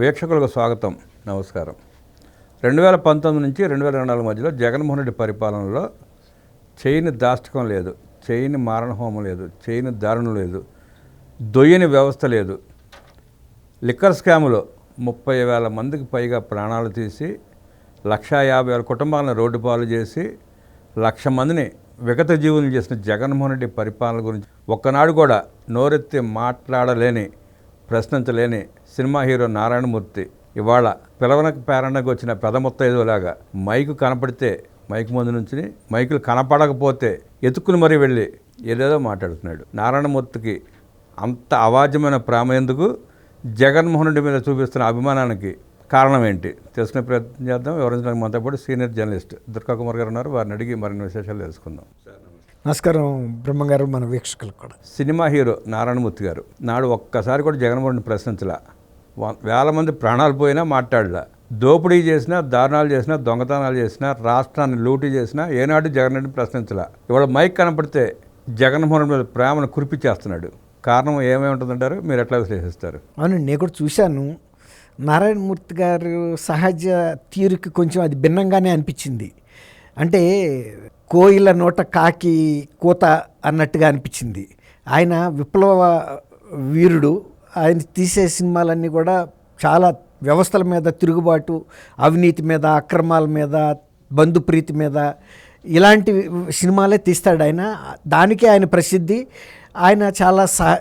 వీక్షకులకు స్వాగతం. నమస్కారం. రెండు వేల పంతొమ్మిది నుంచి రెండు వేల రెండు నాలుగు మధ్యలో జగన్మోహన్ రెడ్డి పరిపాలనలో చేయని దాష్టకం లేదు. చేయని మారణహోమం లేదు. చేయని దారుణం లేదు. దొయ్యని వ్యవస్థ లేదు. లిక్కర్ స్కాములో ముప్పై వేల మందికి పైగా ప్రాణాలు తీసి లక్షా యాభై వేల కుటుంబాలను రోడ్డు పాలు చేసి లక్ష మందిని విగత జీవులు చేసిన జగన్మోహన్ రెడ్డి పరిపాలన గురించి ఒక్కనాడు కూడా నోరెత్తి మాట్లాడలేని ప్రశ్నించలేని సినిమా హీరో నారాయణమూర్తి ఇవాళ పిలవనకు పేరణకు వచ్చిన పెద ముత్తైదులాగా మైకు కనపడితే మైకు ముందు నుంచి మైకులు కనపడకపోతే ఎత్తుకుని మరీ వెళ్ళి ఏదేదో మాట్లాడుతున్నాడు. నారాయణమూర్తికి అంత అవాజ్యమైన ప్రేమ ఎందుకు? జగన్మోహన్ రెడ్డి మీద చూపిస్తున్న అభిమానానికి కారణం ఏంటి? తెలుసుకునే ప్రయత్నం చేద్దాం. వివరించడానికి మనతో పాటు సీనియర్ జర్నలిస్ట్ దుర్గా కుమార్ గారు ఉన్నారు. వారిని అడిగి మరిన్ని విశేషాలు తెలుసుకుందాం. నమస్కారం బ్రహ్మంగారు మన వీక్షకులకు కూడా. సినిమా హీరో నారాయణమూర్తి గారు నాడు ఒక్కసారి కూడా జగన్మోహన్ ప్రశ్నించలా. వేల మంది ప్రాణాలు పోయినా మాట్లాడలా. దోపిడీ చేసినా దారుణాలు చేసినా దొంగతనాలు చేసినా రాష్ట్రాన్ని లూటీ చేసినా ఏనాడు జగన్ రెడ్డిని ప్రశ్నించలే. ఇవాళ మైక్ కనపడితే జగన్మోహన్ మీద ప్రేమను కురిపించేస్తున్నాడు. కారణం ఏమై ఉంటుందంటారు? మీరు ఎట్లా విశ్లేషిస్తారు? అవును నేను కూడా చూశాను. నారాయణమూర్తి గారు సహజ తీరుకి కొంచెం అది భిన్నంగానే అనిపించింది. అంటే కోయిల నోట కాకి కూత అన్నట్టుగా అనిపించింది. ఆయన విప్లవ వీరుడు ఆయన తీసే సినిమాలన్నీ కూడా చాలా వ్యవస్థల మీద తిరుగుబాటు అవినీతి మీద అక్రమాల మీద బంధుప్రీతి మీద ఇలాంటి సినిమాలే తీస్తాడు ఆయన. దానికే ఆయన ప్రసిద్ధి. ఆయన చాలా సా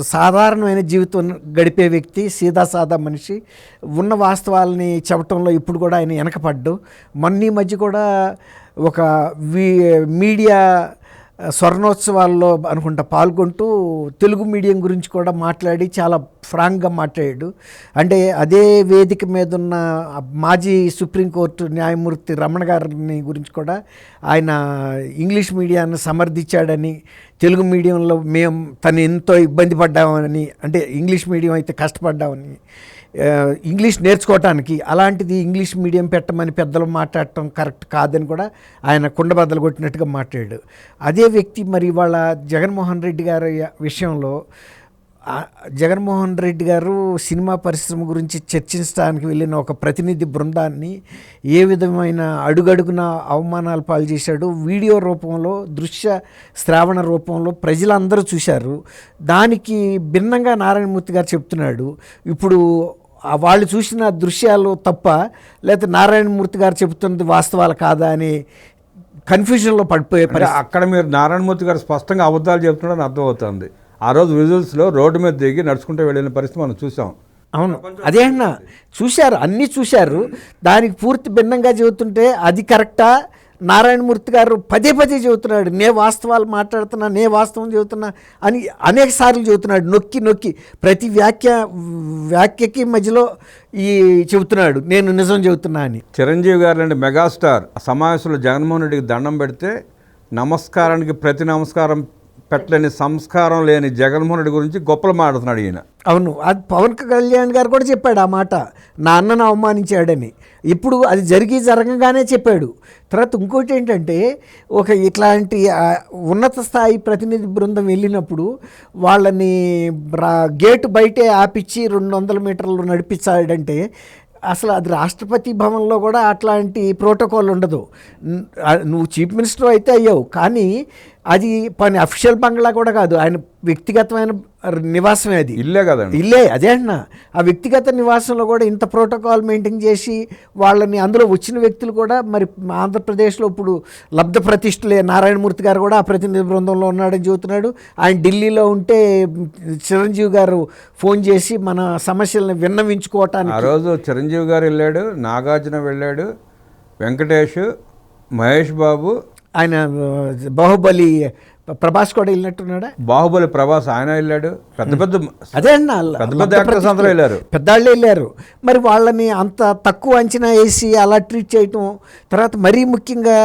సాధారణమైన జీవితం గడిపే వ్యక్తి సీదా సాదా మనిషి. ఉన్న వాస్తవాలని చెప్పటంలో ఇప్పుడు కూడా ఆయన వెనకపడ్డు. మొన్న ఈ మధ్య కూడా ఒక వీ మీడియా స్వర్ణోత్సవాల్లో అనుకుంటా పాల్గొంటూ తెలుగు మీడియం గురించి కూడా మాట్లాడి చాలా ఫ్రాంక్గా మాట్లాడాడు. అంటే అదే వేదిక మీద ఉన్న మాజీ సుప్రీంకోర్టు న్యాయమూర్తి రమణ గారిని గురించి కూడా ఆయన ఇంగ్లీష్ మీడియాన్ని సమర్థించాడని తెలుగు మీడియంలో మేము తను ఎంతో ఇబ్బంది పడ్డామని అంటే ఇంగ్లీష్ మీడియం అయితే కష్టపడ్డామని ఇంగ్లీష్ నేర్చుకోవటానికి అలాంటిది ఇంగ్లీష్ మీడియం పెట్టమని పెద్దలు మాట్లాడటం కరెక్ట్ కాదని కూడా ఆయన కుండబద్దలు కొట్టినట్టుగా మాట్లాడాడు. అదే వ్యక్తి మరి ఇవాళ జగన్మోహన్ రెడ్డి గారి విషయంలో జగన్మోహన్ రెడ్డి గారు సినిమా పరిశ్రమ గురించి చర్చించడానికి వెళ్ళిన ఒక ప్రతినిధి బృందాన్ని ఏ విధమైన అడుగడుగున అవమానాలు పాలు చేశాడు వీడియో రూపంలో దృశ్య శ్రావణ రూపంలో ప్రజలందరూ చూశారు. దానికి భిన్నంగా నారాయణమూర్తి గారు చెప్తున్నాడు ఇప్పుడు వాళ్ళు చూసిన దృశ్యాలు తప్ప లేకపోతే నారాయణమూర్తి గారు చెబుతున్నది వాస్తవాలు కాదా అని కన్ఫ్యూజన్లో పడిపోయే పరిస్థితి. అక్కడ మీరు నారాయణమూర్తి గారు స్పష్టంగా అబద్ధాలు చెప్తున్నాడని అర్థమవుతుంది. ఆ రోజు విజువల్స్లో రోడ్డు మీద దిగి నడుచుకుంటూ వెళ్ళిన పరిస్థితి మనం చూసాం. అవును. అదే అన్న చూశారు అన్నీ చూశారు. దానికి పూర్తి భిన్నంగా చెబుతుంటే అది కరెక్టా? నారాయణమూర్తి గారు పదే పదే చెబుతున్నాడు నే వాస్తవాలు మాట్లాడుతున్నా నే వాస్తవం చెబుతున్నా అని అనేక సార్లు చెబుతున్నాడు నొక్కి నొక్కి ప్రతి వ్యాఖ్య వ్యాఖ్యకి మధ్యలో ఈ చెబుతున్నాడు నేను నిజం చెబుతున్నా అని. చిరంజీవి గారు లాంటి మెగాస్టార్ సమావేశంలో జగన్మోహన్ రెడ్డికి దండం పెడితే నమస్కారానికి ప్రతి నమస్కారం పెట్టలేని సంస్కారం లేని జగన్మోహన్ రెడ్డి గురించి గొప్పలు మాడుతున్నాడు ఈయన. అవును అది పవన్ కళ్యాణ్ గారు కూడా చెప్పాడు ఆ మాట. నా అన్నను అవమానించాడని. ఇప్పుడు అది జరిగి జరగగానే చెప్పాడు. తర్వాత ఇంకోటి ఏంటంటే ఒక ఇట్లాంటి ఉన్నత స్థాయి ప్రతినిధి బృందం వెళ్ళినప్పుడు వాళ్ళని గేటు బయటే ఆపిచ్చి రెండు వందల మీటర్లు నడిపించాడంటే అసలు అది రాష్ట్రపతి భవన్లో కూడా అట్లాంటి ప్రోటోకాల్ ఉండదు. నువ్వు చీఫ్ మినిస్టర్ అయితే అయ్యావు. కానీ అది పని అఫీషియల్ బంగ్లా కూడా కాదు. ఆయన వ్యక్తిగతమైన నివాసమే అది. ఇల్లే కదండి. ఇల్లే అదే అంటున్నా. ఆ వ్యక్తిగత నివాసంలో కూడా ఇంత ప్రోటోకాల్ మెయింటైన్ చేసి వాళ్ళని అందులో వచ్చిన వ్యక్తులు కూడా మరి ఆంధ్రప్రదేశ్లో ఇప్పుడు లబ్ధ ప్రతిష్ఠలే నారాయణమూర్తి గారు కూడా ఆ ప్రతినిధి బృందంలో ఉన్నాడని చెబుతున్నాడు. ఆయన ఢిల్లీలో ఉంటే చిరంజీవి గారు ఫోన్ చేసి మన సమస్యలను ఆ విన్నవించుకోవటానికి రోజు చిరంజీవి గారు వెళ్ళాడు నాగార్జున వెళ్ళాడు వెంకటేష్ మహేష్ బాబు ఆయన బాహుబలి ప్రభాస్ కూడా వెళ్ళినట్టున్నాడా? బాహుబలి ప్రభాస్ ఆయన వెళ్ళాడు. పెద్ద పెద్ద అదే అన్న పెద్ద పెద్ద యాక్టర్స్ అందరూ వెళ్ళారు. పెద్దవాళ్ళు వెళ్ళారు. మరి వాళ్ళని అంత తక్కువ అంచనా వేసి అలా ట్రీట్ చేయటం తర్వాత మరీ ముఖ్యంగా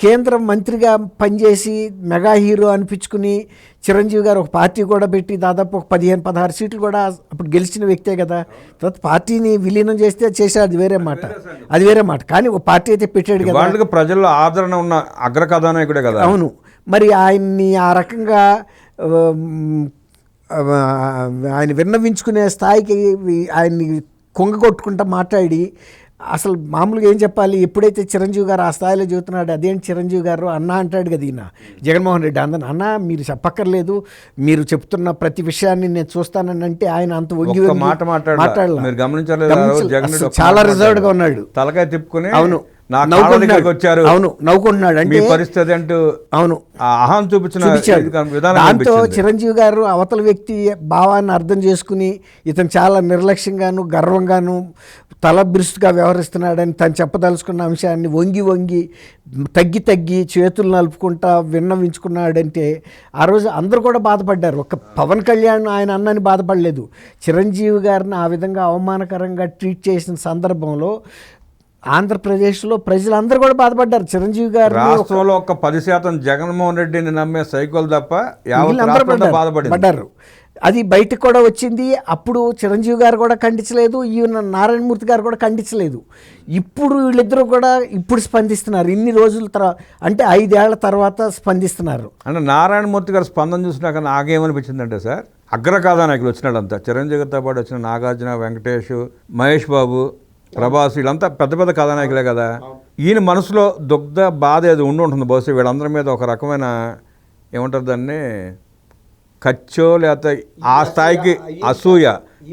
కేంద్ర మంత్రిగా పనిచేసి మెగా హీరో అనిపించుకుని చిరంజీవి గారు ఒక పార్టీ కూడా పెట్టి దాదాపు ఒక పదిహేను పదహారు సీట్లు కూడా అప్పుడు గెలిచిన వ్యక్తే కదా. తర్వాత పార్టీని విలీనం చేస్తే చేశాడు అది వేరే మాట. అది వేరే మాట. కానీ ఒక పార్టీ అయితే పెట్టాడు కదా. వాళ్ళకి ప్రజల్లో ఆదరణ ఉన్న అగ్ర కథానాయకుడే కదా. అవును. మరి ఆయన్ని ఆ రకంగా ఆయన విన్నవించుకునే స్థాయికి ఆయన్ని కొంగ కొట్టుకుంటా మాట్లాడి అసలు మామూలుగా ఏం చెప్పాలి? ఎప్పుడైతే చిరంజీవి గారు ఆ స్థాయిలో చెబుతున్నాడు అదేంటి చిరంజీవి గారు అన్న అంటాడు కదా ఈయన. జగన్మోహన్ రెడ్డి అందరు అన్న మీరు చెప్పక్కర్లేదు. మీరు చెప్తున్న ప్రతి విషయాన్ని నేను చూస్తానని అంటే ఆయన అంత వంగి మాట మాట్లాడాల. చాలా మాట రిజర్వ్డ్గా మాట్లాడాడు. ఉన్నాడు. తలకాయ తిప్పుకుని అవును. నవ్వుకుంటున్నాడు. వచ్చారు. అవును నవ్వుకుంటున్నాడు. అంటే పరిస్థితి అంటూ అవును. అహం చూపించిన దాంతో. చిరంజీవి గారు అవతల వ్యక్తి భావాన్ని అర్థం చేసుకుని ఇతను చాలా నిర్లక్ష్యంగాను గర్వంగాను తల బిరుస్తుగా వ్యవహరిస్తున్నాడని తను చెప్పదలుచుకున్న అంశాన్ని వంగి వంగి తగ్గి తగ్గి చేతులు నలుపుకుంటా విన్నవించుకున్నాడంటే ఆ రోజు అందరూ కూడా బాధపడ్డారు. ఒక పవన్ కళ్యాణ్ ఆయన అన్నని బాధపడలేదు. చిరంజీవి గారిని ఆ విధంగా అవమానకరంగా ట్రీట్ చేసిన సందర్భంలో ఆంధ్రప్రదేశ్లో ప్రజలందరూ కూడా బాధపడ్డారు. చిరంజీవి గారు రాష్ట్రంలో ఒక పది శాతం జగన్మోహన్ రెడ్డిని నమ్మే సైకోలు తప్ప యావత్ వీళ్ళందరూ రాష్ట్రం అంతా పడ్డారు. బాధపడింది. పడ్డారు. అది బయటకు కూడా వచ్చింది. అప్పుడు చిరంజీవి గారు కూడా ఖండించలేదు. ఈయన నారాయణమూర్తి గారు కూడా ఖండించలేదు. ఇప్పుడు వీళ్ళిద్దరూ కూడా ఇప్పుడు స్పందిస్తున్నారు. ఇన్ని రోజుల తర్వాత అంటే ఐదేళ్ళ తర్వాత స్పందిస్తున్నారు. అంటే నారాయణమూర్తి గారు స్పందన చూసినాక నాకేమనిపించిందంటే సార్ అగ్ర కథానాయకులు వచ్చినాడంతా చిరంజీవి గారితో పాటు వచ్చిన నాగార్జున వెంకటేష్ మహేష్ బాబు ప్రభాస్ వీళ్ళంతా పెద్ద పెద్ద కథానాయకులే కదా. ఈయన మనసులో దుగ్ధ బాధ ఏదో ఉండి ఉంటుంది. బహుశా వీళ్ళందరి మీద ఒక రకమైన ఏమంటారు దాన్ని? ఖర్చో లేకపోతే ఆ స్థాయికి అసూయ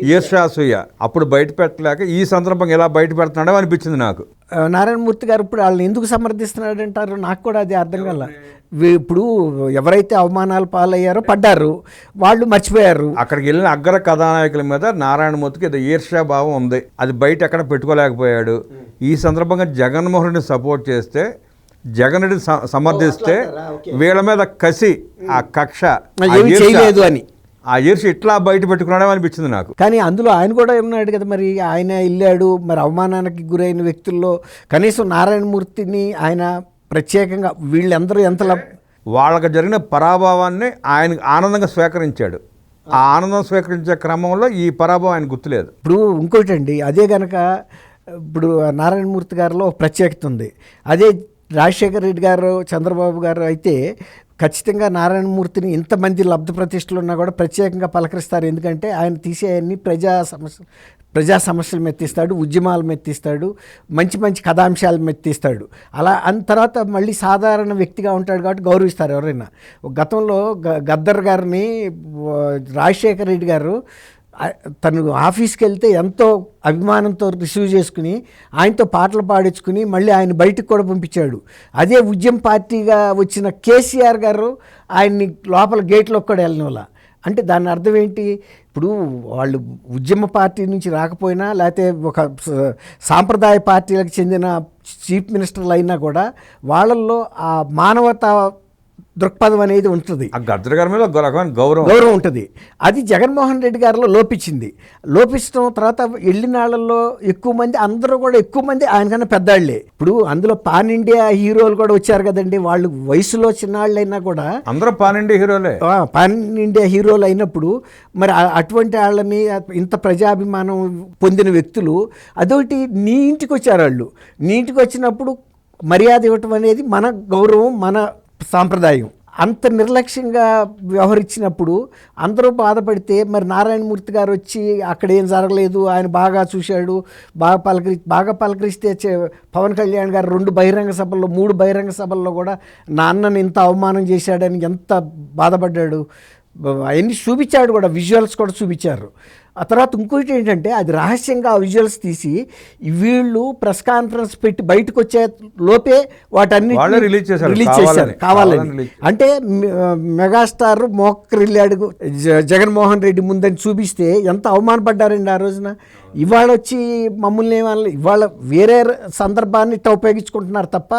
ఈర్ష్యాసూయ అప్పుడు బయట పెట్టలేక ఈ సందర్భంగా ఇలా బయట పెడుతున్నాడో అనిపించింది నాకు. నారాయణమూర్తి గారు ఇప్పుడు వాళ్ళని ఎందుకు సమర్థిస్తున్నాడు అంటారు నాకు కూడా అది అర్థం కాల. వీ- ఇప్పుడు ఎవరైతే అవమానాలు పాలయ్యారో పడ్డారు వాళ్ళు మర్చిపోయారు. అక్కడికి వెళ్ళిన అగ్ర కథానాయకుల మీద నారాయణమూర్తికి ఏదో ఈర్ష్యా భావం ఉంది. అది బయట ఎక్కడ పెట్టుకోలేకపోయాడు. ఈ సందర్భంగా జగన్మోహన్ రెడ్డిని సపోర్ట్ చేస్తే జగన్ రెడ్డిని స- సమర్థిస్తే వీళ్ళ మీద కసి ఆ కక్ష చేయలేదు అని. ఆ ఈర్ష్య ఇట్లా బయట పెట్టుకున్నాడేమో అనిపించింది నాకు. కానీ అందులో ఆయన కూడా ఉన్నాడు కదా మరి ఆయన వెళ్ళాడు మరి అవమానానికి గురైన వ్యక్తుల్లో కనీసం నారాయణమూర్తిని ఆయన ప్రత్యేకంగా వీళ్ళందరూ ఎంత వాళ్ళకి జరిగిన పరాభవాన్ని ఆయన ఆనందంగా స్వీకరించాడు. ఆ ఆనందం స్వీకరించే క్రమంలో ఈ పరాభవం ఆయన గుర్తులేదు. ఇప్పుడు ఇంకోటి అండి అదే గనక ఇప్పుడు నారాయణమూర్తి గారిలో ప్రత్యేకత ఉంది. అదే రాజశేఖర రెడ్డి గారు చంద్రబాబు గారు అయితే ఖచ్చితంగా నారాయణమూర్తిని ఇంతమంది లబ్ధ ప్రతిష్టలు ఉన్నా కూడా ప్రత్యేకంగా పలకరిస్తారు. ఎందుకంటే ఆయన తీసేయన్ని ప్రజా సమస్య ప్రజా సమస్యలు మెత్తిస్తాడు ఉద్యమాలు మెత్తిస్తాడు మంచి మంచి కథాంశాలు మెత్తిస్తాడు. అలా అన్ తర్వాత మళ్ళీ సాధారణ వ్యక్తిగా ఉంటాడు కాబట్టి గౌరవిస్తారు ఎవరైనా. గతంలో గ గద్దర్ గారిని రాజశేఖర రెడ్డి గారు తను ఆఫీస్కి వెళ్తే ఎంతో అభిమానంతో రిసీవ్ చేసుకుని ఆయనతో పాటలు పాడించుకుని మళ్ళీ ఆయన బయటకు కూడా పంపించాడు. అదే ఉద్యమ పార్టీగా వచ్చిన కేసీఆర్ గారు ఆయన్ని లోపల గేట్లోకి కూడా వెళ్ళిన అంటే దాని అర్థం ఏంటి? ఇప్పుడు వాళ్ళు ఉద్యమ పార్టీ నుంచి రాకపోయినా లేకపోతే ఒక సాంప్రదాయ పార్టీలకు చెందిన చీఫ్ మినిస్టర్లు అయినా కూడా వాళ్ళల్లో ఆ మానవతా దృక్పథం అనేది ఉంటుంది. ఆ గద్దర్ గారి మీద ఒక రకమైన గౌరవం. గౌరవం ఉంటుంది. అది జగన్మోహన్ రెడ్డి గారిలో లోపించింది. లోపించడం తర్వాత వెళ్ళినాళ్ళల్లో ఎక్కువ మంది అందరూ కూడా ఎక్కువ మంది ఆయనకన్నా పెద్దాళ్ళే. ఇప్పుడు అందులో పాన్ ఇండియా హీరోలు కూడా వచ్చారు కదండి. వాళ్ళు వయసులో చిన్నాళ్ళైనా కూడా అందరూ పానిండి హీరోలే. ఆ, పాన్ ఇండియా హీరోలు అయినప్పుడు మరి అటువంటి వాళ్ళని ఇంత ప్రజాభిమానం పొందిన వ్యక్తులు అదొకటి నీ ఇంటికి వచ్చారు వాళ్ళు. నీ ఇంటికి వచ్చినప్పుడు మర్యాద ఇవ్వటం అనేది మన గౌరవం మన సాంప్రదాయం. అంత నిర్లక్ష్యంగా వ్యవహరించినప్పుడు అందరూ బాధపడితే మరి నారాయణమూర్తి గారు వచ్చి అక్కడ ఏం జరగలేదు ఆయన బాగా చూశాడు బాగా పలకరి బాగా పలకరిస్తే పవన్ కళ్యాణ్ గారు రెండు బహిరంగ సభల్లో మూడు బహిరంగ సభల్లో కూడా నాన్నని ఇంత అవమానం చేశాడని ఎంత బాధపడ్డాడు. అవన్నీ చూపించాడు కూడా విజువల్స్ కూడా చూపించారు. ఆ తర్వాత ఇంకోటి ఏంటంటే అది రహస్యంగా ఆ విజువల్స్ తీసి వీళ్ళు ప్రెస్ కాన్ఫరెన్స్ పెట్టి బయటకు వచ్చే లోపే వాటన్ని release చేశారు. రిలీజ్. చేశారు. కావాలని. అంటే మెగాస్టార్ మోక్కరిల్లాడు జ- జగన్మోహన్ రెడ్డి ముందని చూపిస్తే ఎంత అవమానపడ్డారండి ఆ రోజున? ఇవాళ వచ్చి మమ్మల్ని ఏమన్నా ఇవాళ వేరే సందర్భాన్ని ఇట్లా ఉపయోగించుకుంటున్నారు తప్ప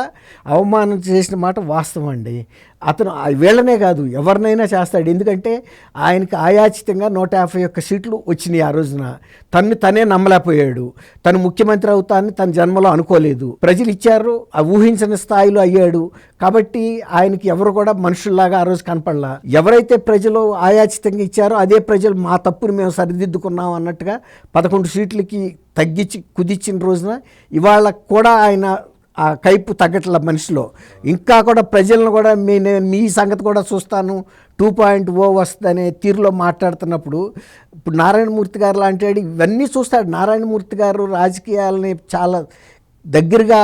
అవమానం చేసిన మాట వాస్తవం అండి. అతను వీళ్ళనే కాదు ఎవరినైనా చేస్తాడు. ఎందుకంటే ఆయనకి ఆయాచితంగా నూట యాభై ఒక్క సీట్లు వచ్చినాయి ఆ రోజున. తను తనే నమ్మలేకపోయాడు. తను ముఖ్యమంత్రి అవుతానని తన జన్మలో అనుకోలేదు. ప్రజలు ఇచ్చారు ఆ ఊహించని స్థాయిలో అయ్యాడు. కాబట్టి ఆయనకి ఎవరు కూడా మనుషుల్లాగా ఆ రోజు కనపడలా. ఎవరైతే ప్రజలు ఆయాచితంగా ఇచ్చారో అదే ప్రజలు మా తప్పుని మేము సరిదిద్దుకున్నాం అన్నట్టుగా పదకొండు సీట్లకి తగ్గించి కుదిచ్చిన రోజున ఇవాళ కూడా ఆయన ఆ కైపు తగ్గట్ల మనిషిలో. ఇంకా కూడా ప్రజలను కూడా మీ నేను మీ సంగతి కూడా చూస్తాను. టూ పాయింట్ ఓ వస్తుందనే తీరులో మాట్లాడుతున్నప్పుడు ఇప్పుడు నారాయణమూర్తి గారు లాంటి వాడు ఇవన్నీ చూస్తాడు. నారాయణమూర్తి గారు రాజకీయాలని చాలా దగ్గరగా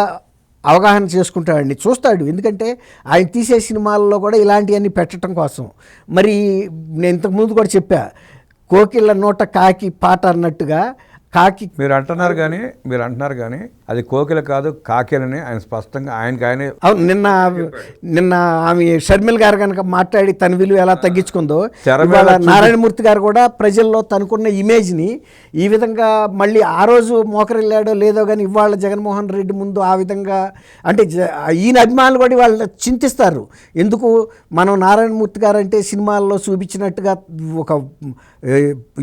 అవగాహన చేసుకుంటాడండి చూస్తాడు. ఎందుకంటే ఆయన తీసే సినిమాల్లో కూడా ఇలాంటివన్నీ పెట్టడం కోసం. మరి నేను ఇంతకుముందు కూడా చెప్పా కోకిళ్ళ నోట కాకి పాట అన్నట్టుగా కాకి మీరు అంటున్నారు కానీ మీరు అంటున్నారు కానీ అది కోకిల కాదు కాకిలని ఆయన స్పష్టంగా ఆయనకి ఆయనే అవును నిన్న నిన్న ఆమె షర్మిల్ గారు కనుక మాట్లాడి తన విలువ ఎలా తగ్గించుకుందో నారాయణమూర్తి గారు కూడా ప్రజల్లో తనకున్న ఇమేజ్ని ఈ విధంగా మళ్ళీ ఆ రోజు మోకరిల్లాడో లేదో కానీ ఇవాళ జగన్మోహన్ రెడ్డి ముందు ఆ విధంగా అంటే ఈయన అభిమానులు కూడా వాళ్ళు చింతిస్తారు. ఎందుకు? మనం నారాయణమూర్తి గారు అంటే సినిమాల్లో చూపించినట్టుగా ఒక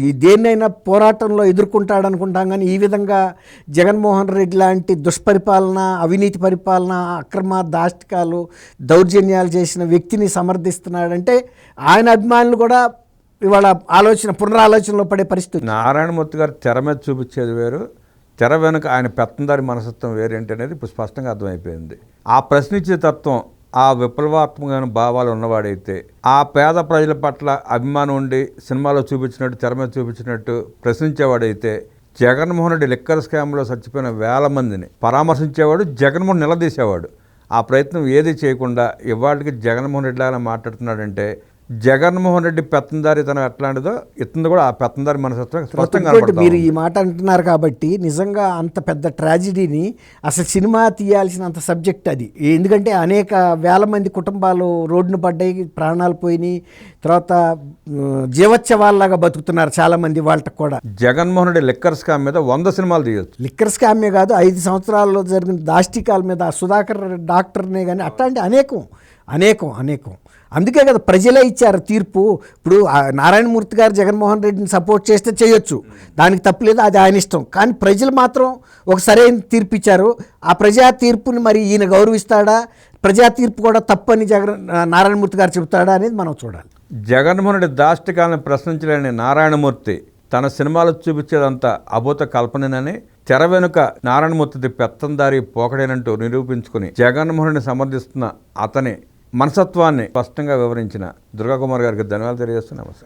ఈ దేన్నైనా పోరాటంలో ఎదుర్కొంటాడు అనుకుంటాం కానీ ఈ విధంగా జగన్మోహన్ రెడ్డి లాంటి దుష్పరిపాలన అవినీతి పరిపాలన అక్రమ దాష్టికాలు దౌర్జన్యాలు చేసిన వ్యక్తిని సమర్థిస్తున్నాడంటే ఆయన అభిమానులు కూడా ఇవాళ ఆలోచన పునరాలోచనలో పడే పరిస్థితి. నారాయణమూర్తి గారు తెర మీద చూపించేది వేరు. తెర వెనుక ఆయన పెత్తందారి మనస్తత్వం వేరేంటి అనేది ఇప్పుడు స్పష్టంగా అర్థమైపోయింది. ఆ ప్రశ్నించే తత్వం ఆ విప్లవాత్మకమైన భావాలు ఉన్నవాడైతే ఆ పేద ప్రజల పట్ల అభిమానం ఉండి సినిమాలో చూపించినట్టు తెర మీద చూపించినట్టు ప్రశ్నించేవాడైతే జగన్మోహన్ రెడ్డి లిక్కర్ స్కామ్లో చచ్చిపోయిన వేల మందిని పరామర్శించేవాడు జగన్మోహన్ నిలదీసేవాడు. ఆ ప్రయత్నం ఏది చేయకుండా ఇవాళకి జగన్మోహన్ రెడ్డి లాగా మాట్లాడుతున్నాడంటే జగన్మోహన్ రెడ్డి పెత్తందారితనం ఎట్లాంటిదో ఇతను కూడా ఆ పెత్తందారి మనస్తత్వం స్పష్టంగా మీరు. ఈ మాట అంటున్నారు కాబట్టి నిజంగా అంత పెద్ద ట్రాజిడీని అసలు సినిమా తీయాల్సినంత సబ్జెక్ట్ అది. ఎందుకంటే అనేక వేల మంది కుటుంబాలు రోడ్డున పడ్డాయి ప్రాణాలు పోయినాయి తర్వాత జీవోత్సవాల్లాగా బతుకుతున్నారు చాలామంది వాళ్ళకి కూడా. జగన్మోహన్ రెడ్డి లిక్కర్ స్కామ్ మీద వంద సినిమాలు తీయొచ్చు. లిక్కర్ స్కామే కాదు ఐదు సంవత్సరాల్లో జరిగిన దాష్టికాల మీద సుధాకర్ డాక్టర్నే కానీ అట్లాంటి అనేకం అనేకం అనేకం. అందుకే కదా ప్రజలే ఇచ్చారు తీర్పు. ఇప్పుడు ఆ నారాయణమూర్తి గారు జగన్మోహన్ రెడ్డిని సపోర్ట్ చేస్తే చేయొచ్చు. దానికి తప్పులేదు అది ఆయన ఇష్టం. కానీ ప్రజలు మాత్రం ఒక సరైన తీర్పు ఇచ్చారు. ఆ ప్రజా తీర్పుని మరి ఈయన గౌరవిస్తాడా? ప్రజా తీర్పు కూడా తప్పని జగన్ నారాయణమూర్తి గారు చెబుతాడా అనేది మనం చూడాలి. జగన్మోహన్ రెడ్డి దాష్టికాలను ప్రశ్నించలేని నారాయణమూర్తి తన సినిమాలో చూపించేదంతా అభూత కల్పననని తెర వెనుక నారాయణమూర్తి పెత్తందారి పోకడేనంటూ నిరూపించుకుని జగన్మోహన్ సమర్థిస్తున్న అతని మనసత్వాన్ని స్పష్టంగా వివరించిన దుర్గాకుమార్ గారికి ధన్యవాదాలు తెలియజేస్తున్నాం